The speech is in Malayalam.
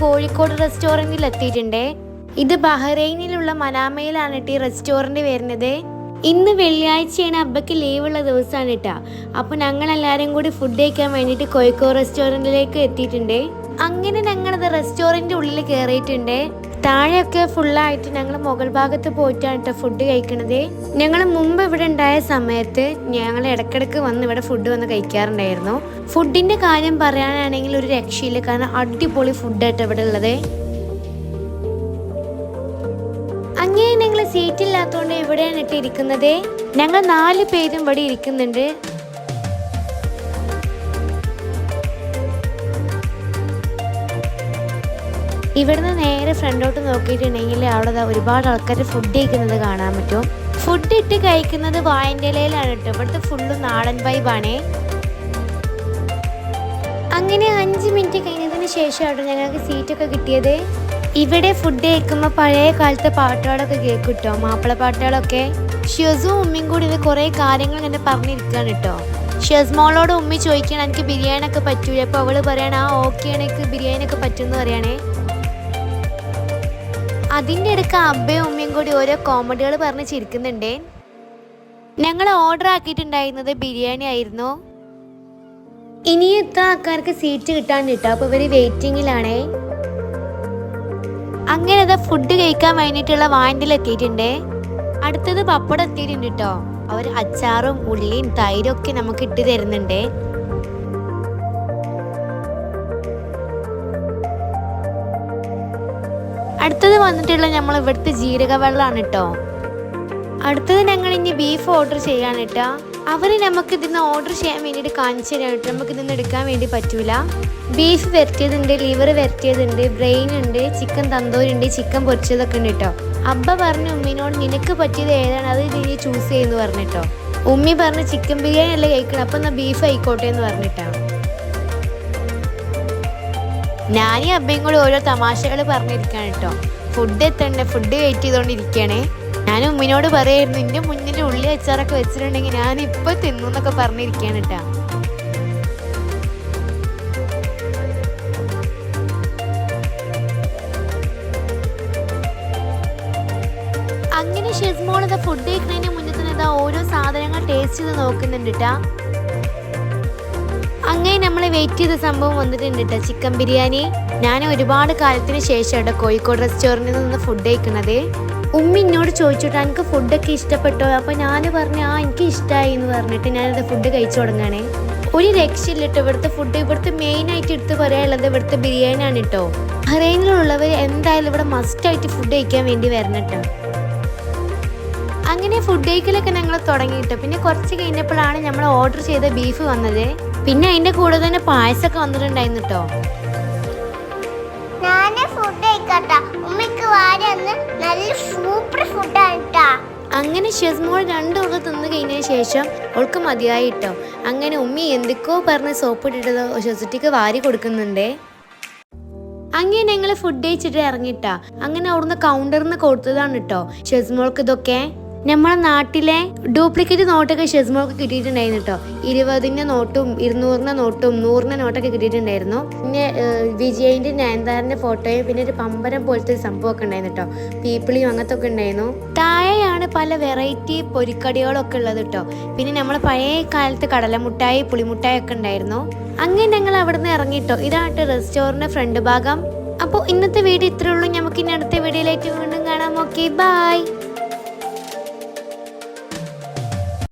കോഴിക്കോട് റെസ്റ്റോറന്റിൽ എത്തിയിട്ടുണ്ട് ഇത് ബഹ്റൈനിലുള്ള മനാമയിലാണ് കേട്ടോ ഈ റെസ്റ്റോറന്റ് വരുന്നത്. ഇന്ന് വെള്ളിയാഴ്ചയാണ് അബ്ബയ്ക്ക് ലീവുള്ള ദിവസമാണ് കേട്ടോ അപ്പോൾ ഞങ്ങൾ എല്ലാവരും കൂടി ഫുഡ് കഴിക്കാൻ വേണ്ടിയിട്ട് കോഴിക്കോട് റെസ്റ്റോറന്റിലേക്ക് എത്തിയിട്ടുണ്ട്. അങ്ങനെ ഞങ്ങളത് റെസ്റ്റോറന്റ് ഉള്ളിൽ കയറിയിട്ടുണ്ട് താഴെയൊക്കെ ഫുള്ളായിട്ട് ഞങ്ങൾ മുകൾ ഭാഗത്ത് പോയിട്ടാണ് കേട്ടോ ഫുഡ് കഴിക്കണത്. ഞങ്ങൾ മുമ്പ് ഇവിടെ ഉണ്ടായ സമയത്ത് ഞങ്ങൾ ഇടയ്ക്കിടയ്ക്ക് വന്ന് ഇവിടെ ഫുഡ് വന്ന് കഴിക്കാറുണ്ടായിരുന്നു. ഫുഡിന്റെ കാര്യം പറയാനാണെങ്കിൽ ഒരു രക്ഷയില്ല. കാരണം അടിപൊളി ഫുഡായിട്ട് ഇവിടെ ഉള്ളത്. അങ്ങനെ സീറ്റ് ഇല്ലാത്തതുകൊണ്ട് ഇവിടെയാണ് ഇട്ട് ഇരിക്കുന്നത്. ഞങ്ങൾ നാല് പേരും ഇവിടെ ഇരിക്കുന്നുണ്ട്. ഇവിടുന്ന് നേരെ ഫ്രണ്ടോട്ട് നോക്കിയിട്ടുണ്ടെങ്കിൽ അവിടെ ഒരുപാട് ആൾക്കാർ ഫുഡ് കഴിക്കുന്നത് കാണാൻ പറ്റും. ഫുഡ് ഇട്ട് കഴിക്കുന്നത് വായന്റെ ഇലയിലാണ് കേട്ടോ. ഇവിടുത്തെ ഫുള്ള് നാടൻ വൈബാണേ അങ്ങനെ അഞ്ച് മിനിറ്റ് കഴിഞ്ഞതിന് ശേഷമാണ് ഞങ്ങൾക്ക് സീറ്റൊക്കെ കിട്ടിയത്. ഇവിടെ ഫുഡ് കഴിക്കുമ്പോൾ പഴയ കാലത്തെ പാട്ടുകളൊക്കെ കേൾക്കും കേട്ടോ. മാപ്പിള പാട്ടുകളൊക്കെ. ഷെസും ഉമ്മയും കൂടി കുറേ കാര്യങ്ങൾ ഇങ്ങനെ പറഞ്ഞിരിക്കുകയാണ് കേട്ടോ. ഷെസ്മോളോട് ഉമ്മി ചോദിക്കണം എനിക്ക് ബിരിയാണി ഒക്കെ പറ്റൂല? അപ്പോൾ അവൾ പറയണ ആ ഓക്കെ എനിക്ക് ബിരിയാണി ഒക്കെ പറ്റുമെന്ന് പറയണേ. അതിന്റെ ഇടയ്ക്ക് അബ്ബയും ഉമ്മയും കൂടി ഓരോ കോമഡികൾ പറഞ്ഞ് ചിരിക്കുന്നുണ്ടേ. ഞങ്ങൾ ഓർഡർ ആക്കിയിട്ടുണ്ടായിരുന്നത് ബിരിയാണി ആയിരുന്നു. ഇനി എത്ര ആൾക്കാർക്ക് സീറ്റ് കിട്ടാൻ കിട്ടും അപ്പോൾ ഇവർ വെയിറ്റിങ്ങിലാണേ അങ്ങനെ അത് ഫുഡ് കഴിക്കാൻ വേണ്ടിയിട്ടുള്ള വാൻഡിൽ എത്തിയിട്ടുണ്ട്. അടുത്തത് പപ്പടം എത്തിയിട്ടുണ്ട് കേട്ടോ അവർ അച്ചാറും ഉള്ളിയും തൈരും ഒക്കെ നമുക്ക് ഇട്ട് തരുന്നുണ്ട്. അടുത്തത് വന്നിട്ടുള്ള നമ്മൾ ഇവിടുത്തെ ജീരക വെള്ളമാണ് കേട്ടോ അടുത്തത് ഞങ്ങൾ ഇനി ബീഫ് ഓർഡർ ചെയ്യാണ് കേട്ടോ അവർ നമുക്ക് ഇതിന്ന് ഓർഡർ ചെയ്യാൻ വേണ്ടിയിട്ട് കാണിച്ചു തരാം നമുക്ക് ഇതിന്ന് എടുക്കാൻ വേണ്ടി പറ്റൂല. ബീഫ് വരട്ടിയതുണ്ട് ലിവർ വരട്ടിയതുണ്ട് ബ്രെയിൻ ഉണ്ട് ചിക്കൻ തന്തൂരി ഉണ്ട് ചിക്കൻ പൊരിച്ചതൊക്കെ ഉണ്ട് കേട്ടോ അബ്ബ പറഞ്ഞു ഉമ്മിനോട് നിനക്ക് പറ്റിയത് ഏതാണ്? അത് നീ ചൂസ് ചെയ്യുന്നു പറഞ്ഞിട്ടോ ഉമ്മി പറഞ്ഞു ചിക്കൻ ബിരിയാണി അല്ലേ കഴിക്കണം? അപ്പം എന്നാൽ ബീഫ് ആയിക്കോട്ടെ എന്ന് പറഞ്ഞിട്ടാ ഞാനീ അബ്ബയും കൂടി ഓരോ തമാശകൾ പറഞ്ഞിരിക്കാണ് കേട്ടോ ഫുഡ് എത്തണ്ടേ? ഫുഡ് വെയിറ്റ് ചെയ്തോണ്ടിരിക്കണേ ഞാൻ ഉമ്മിനോട് പറയായിരുന്നു എന്റെ മുന്നിൽ ഉള്ളി അച്ചാറൊക്കെ വെച്ചിട്ടുണ്ടെങ്കിൽ ഞാൻ ഇപ്പൊ തിന്നു എന്നൊക്കെ പറഞ്ഞിരിക്കാണ് കേട്ടാ അങ്ങനെ ഷെസ്മോൾ ഫുഡ് കഴിക്കുന്നതിന് മുന്നേ തന്നെ ഓരോ സാധനങ്ങൾ ടേസ്റ്റ് ചെയ്ത് നോക്കുന്നുണ്ട് കേട്ടാ അങ്ങനെ നമ്മൾ വെയിറ്റ് ചെയ്ത സംഭവം വന്നിട്ടുണ്ട് കേട്ടോ ചിക്കൻ ബിരിയാണി. ഞാൻ ഒരുപാട് കാലത്തിന് ശേഷം കേട്ടോ കോഴിക്കോട് റെസ്റ്റോറന്റിൽ നിന്ന് ഫുഡ് കഴിക്കുന്നത് ഉമ്മ എന്നോട് ചോദിച്ചിട്ട് എനിക്ക് ഫുഡൊക്കെ ഇഷ്ടപ്പെട്ടോ? അപ്പോൾ ഞാൻ പറഞ്ഞു ആ എനിക്ക് ഇഷ്ടമായി എന്ന് പറഞ്ഞിട്ട് ഞാനത് ഫുഡ് കഴിച്ചു തുടങ്ങുകയാണ് ഒരു രക്ഷയില്ല കേട്ടോ ഇവിടുത്തെ ഫുഡ് ഇവിടുത്തെ മെയിനായിട്ട് എടുത്ത് പറയാനുള്ളത് ഇവിടുത്തെ ബിരിയാണിയാണ് കേട്ടോ ബഹ്റൈനിലുള്ളവർ എന്തായാലും ഇവിടെ മസ്റ്റായിട്ട് ഫുഡ് കഴിക്കാൻ വേണ്ടി വരണം കേട്ടോ അങ്ങനെ ഫുഡ് കഴിക്കലൊക്കെ ഞങ്ങൾ തുടങ്ങിയിട്ട് പിന്നെ കുറച്ച് കഴിഞ്ഞപ്പോഴാണ് നമ്മൾ ഓർഡർ ചെയ്ത ബീഫ് വന്നത്. പിന്നെ അതിന്റെ കൂടെ തന്നെ പായസൊക്കെ വന്നിട്ടുണ്ടായിരുന്നു കേട്ടോ ഞാൻ ഫുഡ് കഴിക്കട്ടാ. ഉമ്മക്ക് വാരന്ന് നല്ല സൂപ്പർ ഫുഡാണ് അങ്ങനെ ഷെസ്മോൾ രണ്ടു ഉള്ള തിന്നു കഴിഞ്ഞതിന് ശേഷം അവൾക്ക് മതിയായി കേട്ടോ അങ്ങനെ ഉമ്മി എന്തൊക്കെയോ പറഞ്ഞ് സോപ്പ് ഇട്ടിട്ട് ഷെസുട്ടിക്ക് വാരി കൊടുക്കുന്നുണ്ടേ. അങ്ങനെ ഞങ്ങൾ ഫുഡ് കഴിച്ചിട്ട് ഇറങ്ങിട്ടാ. അങ്ങനെ അവിടുന്ന് കൗണ്ടറിന്ന് കൊടുത്തതാണ് കേട്ടോ ഷെസ്മോൾക്ക് ഇതൊക്കെ. നമ്മളെ നാട്ടിലെ ഡ്യൂപ്ലിക്കേറ്റ് നോട്ടൊക്കെ ഷെസ്മോൾക്ക് കിട്ടിയിട്ടുണ്ടായിരുന്നു കേട്ടോ ഇരുപതിന്റെ നോട്ടും ഇരുന്നൂറിന്റെ നോട്ടും നൂറിന്റെ നോട്ടൊക്കെ കിട്ടിയിട്ടുണ്ടായിരുന്നു. പിന്നെ വിജയന്റെ നയൻതാറിന്റെ ഫോട്ടോയും പിന്നെ ഒരു പമ്പരം പോലത്തെ ഒരു സംഭവമൊക്കെ ഉണ്ടായിരുന്നു കേട്ടോ പീപ്പിളിയും അങ്ങനത്തെ ഒക്കെ ഉണ്ടായിരുന്നു. താഴെയാണ് പല വെറൈറ്റി പൊരിക്കടികളൊക്കെ ഉള്ളത് കേട്ടോ പിന്നെ നമ്മളെ പഴയ കാലത്ത് കടലമുട്ടായി പുളിമുട്ടായി ഒക്കെ ഉണ്ടായിരുന്നു. അങ്ങനെ ഞങ്ങൾ അവിടെ നിന്ന് ഇറങ്ങിട്ടോ ഇതാണ് റെസ്റ്റോറന്റ് ഫ്രണ്ട് ഭാഗം. അപ്പോൾ ഇന്നത്തെ വീഡിയോ ഇത്രേ ഉള്ളൂ. നമുക്ക് ഇനി അടുത്ത വീഡിയോയിലേക്ക് വീണ്ടും കാണാം. Okay bye.